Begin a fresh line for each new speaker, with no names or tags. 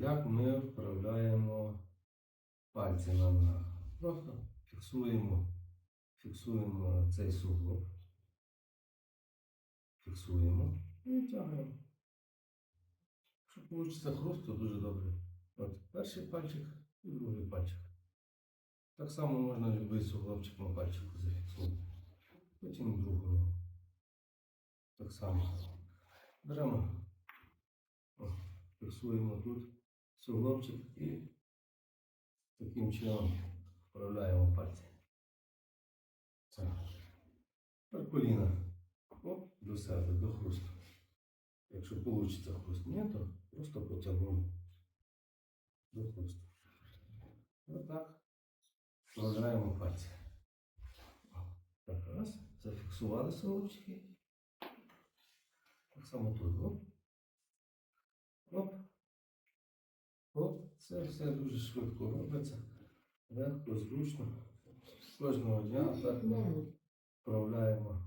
Як ми вправляємо пальці на ногах? Просто фіксуємо, фіксуємо цей суглоб. Фіксуємо і тягнемо. Якщо вийде хруст, то дуже добре. От перший пальчик і другий пальчик. Так само можна любий суглобчик на пальчику зафіксувати. Потім другу ногу. Так само. Беремо, о, фіксуємо тут суглобчик і таким чином вправляємо пальці. Так. Коліна. Оп, до себе, до хрусту. Якщо вийде хруст, ні, то просто потягнемо до хрусту. Отак. Вправляємо пальці. Так, раз. Зафіксували соловчики. Так само тут. Оп. Оп. Оп. Це все дуже швидко робиться. Легко, зручно. Кожного дня так ми вправляємо.